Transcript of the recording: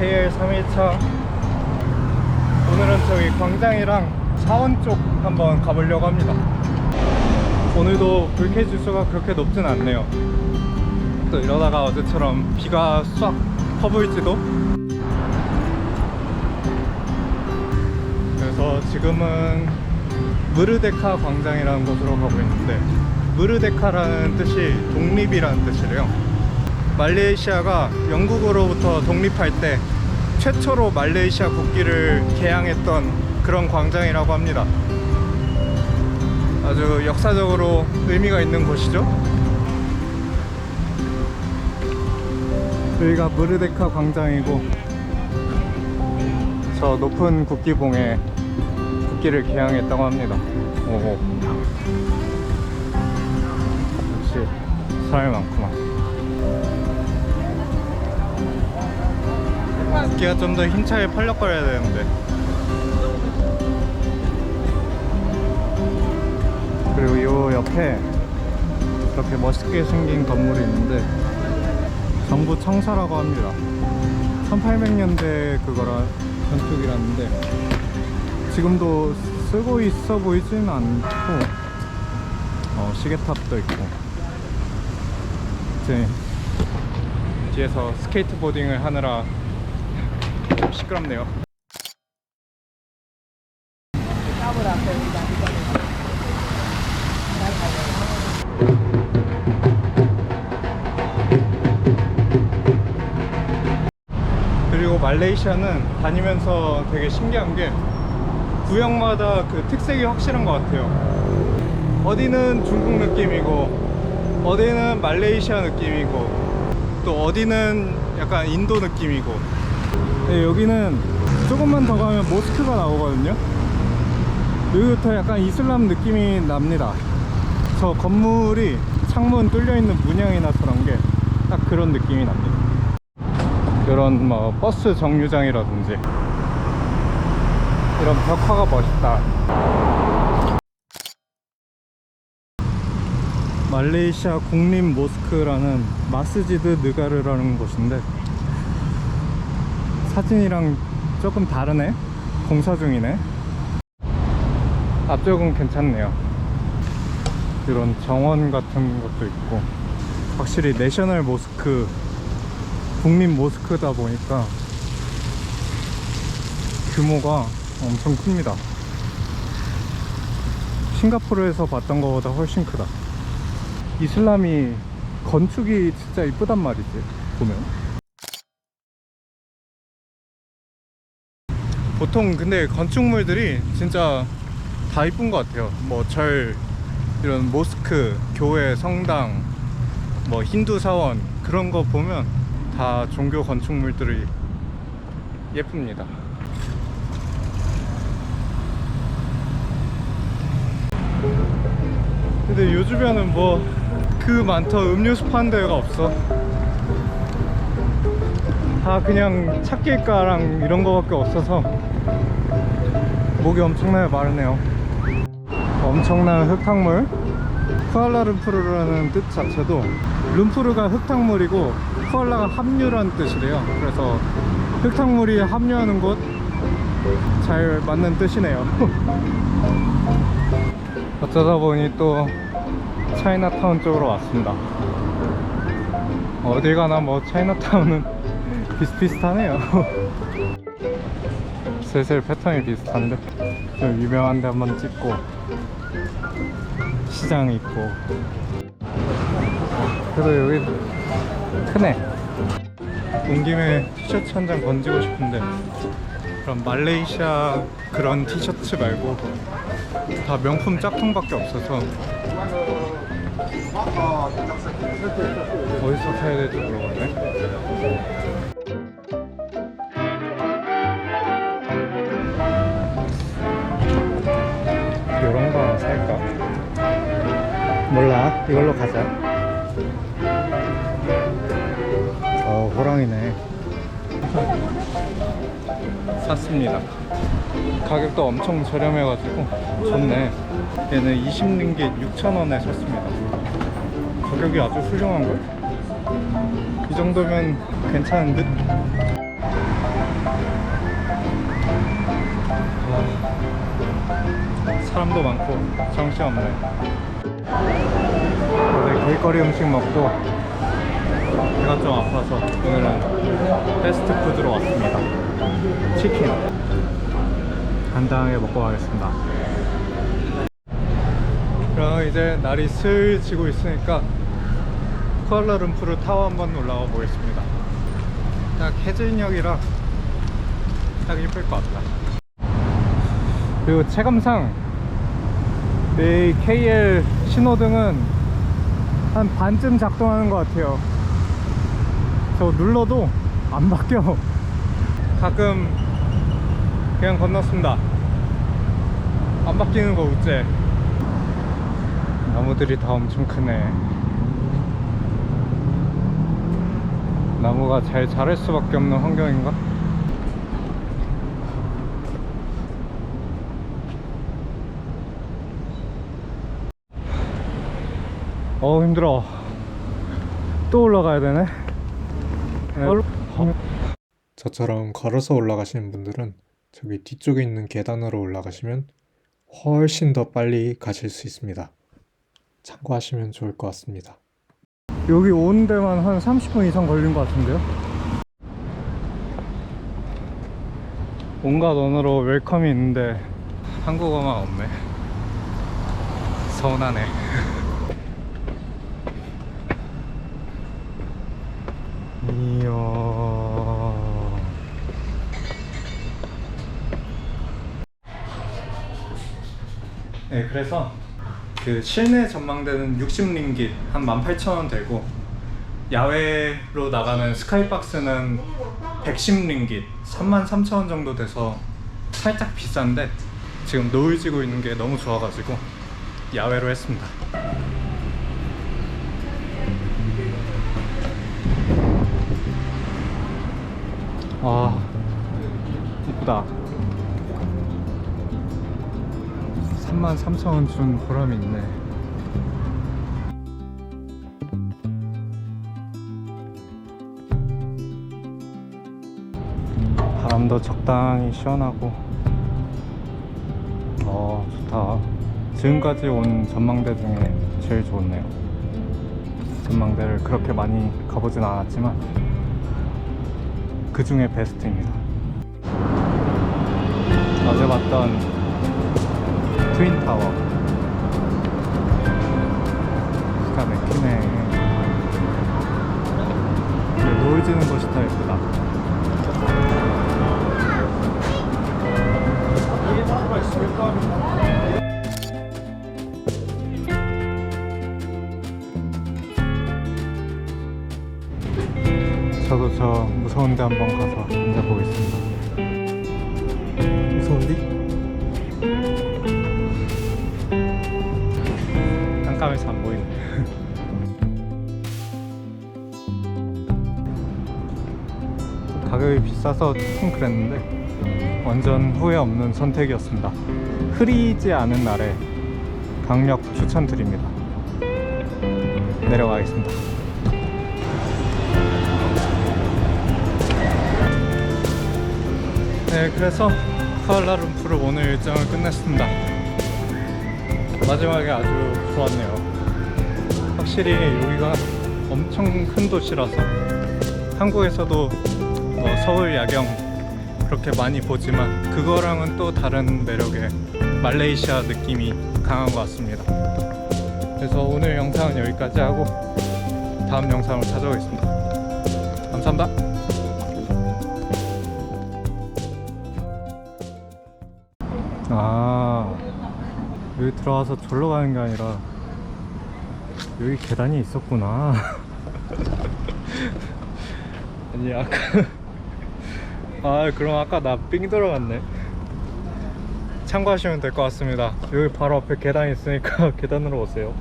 KL 3일차. 오늘은 저기 광장이랑 사원 쪽 한번 가보려고 합니다. 오늘도 불쾌 지수가 그렇게 높진 않네요. 또 이러다가 어제처럼 비가 싹 퍼부을지도? 그래서 지금은 무르데카 광장이라는 곳으로 가고 있는데 무르데카라는 뜻이 독립이라는 뜻이래요 말레이시아가 영국으로부터 독립할 때 최초로 말레이시아 국기를 개양했던 그런 광장이라고 합니다 아주 역사적으로 의미가 있는 곳이죠 여기가 무르데카 광장이고 저 높은 국기봉에 국기를 개양했다고 합니다. 오. 역시 사람이 많구만. 국기가 좀 더 힘차게 펄럭거려야 되는데. 그리고 요 옆에 이렇게 멋있게 생긴 건물이 있는데 정부 청사라고 합니다. 1800년대 그거라 건축이라는데 지금도 쓰고 있어 보이진 않고 어, 시계탑도 있고 이제 뒤에서 스케이트보딩을 하느라 좀 시끄럽네요 그리고 말레이시아는 다니면서 되게 신기한 게 구역마다 그 특색이 확실한 것 같아요. 어디는 중국 느낌이고, 어디는 말레이시아 느낌이고, 또 어디는 약간 인도 느낌이고. 네, 여기는 조금만 더 가면 모스크가 나오거든요. 여기부터 약간 이슬람 느낌이 납니다. 저 건물이 창문 뚫려 있는 문양이나 저런 게 딱 그런 느낌이 납니다. 이런 뭐 버스 정류장이라든지 이런 벽화가 멋있다. 말레이시아 국립 모스크라는 마스지드 느가르라는 곳인데 사진이랑 조금 다르네. 공사 중이네. 앞쪽은 괜찮네요. 이런 정원 같은 것도 있고 확실히 내셔널 모스크 국립 모스크다 보니까 규모가 엄청 큽니다. 싱가포르에서 봤던 것보다 훨씬 크다. 이슬람이 건축이 진짜 이쁘단 말이지, 보면. 보통 근데 건축물들이 진짜 다 이쁜 것 같아요. 뭐 절, 이런 모스크, 교회, 성당, 뭐 힌두 사원 그런 거 보면 다 종교 건축물들이 예쁩니다. 근데 요 주변은 뭐 그 많더 음료수 파는 데가 없어. 다 그냥 찻길가랑 이런 거밖에 없어서 목이 엄청나게 마르네요. 엄청난 흙탕물. 쿠알라룸푸르라는 뜻 자체도 룸푸르가 흙탕물이고 쿠알라가 합류라는 뜻이래요. 그래서 흙탕물이 합류하는 곳 잘 맞는 뜻이네요. 어쩌다 보니 또 차이나타운 쪽으로 왔습니다. 어딜 가나 뭐 차이나타운은 비슷비슷하네요. 슬슬 패턴이 비슷한데 좀 유명한 데 한번 찍고 시장 있고. 그래도 여기 크네. 온 김에 티셔츠 한 장 건지고 싶은데 그럼 말레이시아 그런 티셔츠 말고 다 명품 짝퉁밖에 없어서 어디서 사야 될지 모르겠네 몰라. 이걸로 가자. 어 호랑이네. 샀습니다. 가격도 엄청 저렴해가지고 좋네. 얘는 20링깃 6,000원에 샀습니다. 가격이 아주 훌륭한 걸. 이 정도면 괜찮은 듯? 사람도 많고 정신없네 어제 길거리 음식 먹고 배가 좀 아파서 오늘은 패스트푸드로 왔습니다. 치킨. 간단하게 먹고 가겠습니다. 그럼 이제 날이 슬 지고 있으니까 쿠알라룸푸르 타워 한번 올라가 보겠습니다. 딱 해질녘이라 딱 이쁠 것 같다. 그리고 체감상 이 KL 신호등은 한 반쯤 작동하는 것 같아요. 저 눌러도 안 바뀌어. 가끔 그냥 건넜습니다. 안 바뀌는 거 우째? 나무들이 다 엄청 크네. 나무가 잘 자랄 수밖에 없는 환경인가? 어 힘들어. 또 올라가야 되네. 저처럼 걸어서 올라가시는 분들은 저기 뒤쪽에 있는 계단으로 올라가시면 훨씬 더 빨리 가실 수 있습니다. 참고하시면 좋을 것 같습니다. 여기 오는 데만 한 30분 이상 걸린 것 같은데요? 온갖 언어로 웰컴이 있는데 한국어만 없네. 서운하네 이야 네 그래서 그 실내 전망대는 60링깃 한 18,000원 되고 야외로 나가는 스카이박스는 110링깃 33,000원 정도 돼서 살짝 비싼데 지금 노을 지고 있는 게 너무 좋아가지고 야외로 했습니다 아 이쁘다. 33,000원 준 보람이 있네. 바람도 적당히 시원하고. 어 좋다. 지금까지 온 전망대 중에 제일 좋네요. 전망대를 그렇게 많이 가보진 않았지만 그 중에 베스트입니다. 어제 봤던 트윈타워. 기가 막히네 노을 지는 곳이 더 예쁘다 저도 저 무서운 데 한번 가서 앉아보겠습니다. 무서운데? 깜깜해서 안 보이네. 가격이 비싸서 조금 그랬는데 완전 후회 없는 선택이었습니다. 흐리지 않은 날에 강력 추천드립니다. 내려가겠습니다 네 그래서 쿠알라룸푸르 오늘 일정을 끝냈습니다. 마지막에 아주 좋았네요. 확실히 여기가 엄청 큰 도시라서 한국에서도 뭐 서울 야경 그렇게 많이 보지만 그거랑은 또 다른 매력의 말레이시아 느낌이 강한 것 같습니다. 그래서 오늘 영상은 여기까지 하고 다음 영상으로 찾아오겠습니다. 감사합니다 아. 여기 들어와서 절로 가는 게 아니라 여기 계단이 있었구나. 아니 아까 아 그럼 아까 나 삥 들어갔네. 참고하시면 될 것 같습니다. 여기 바로 앞에 계단이 있으니까 계단으로 오세요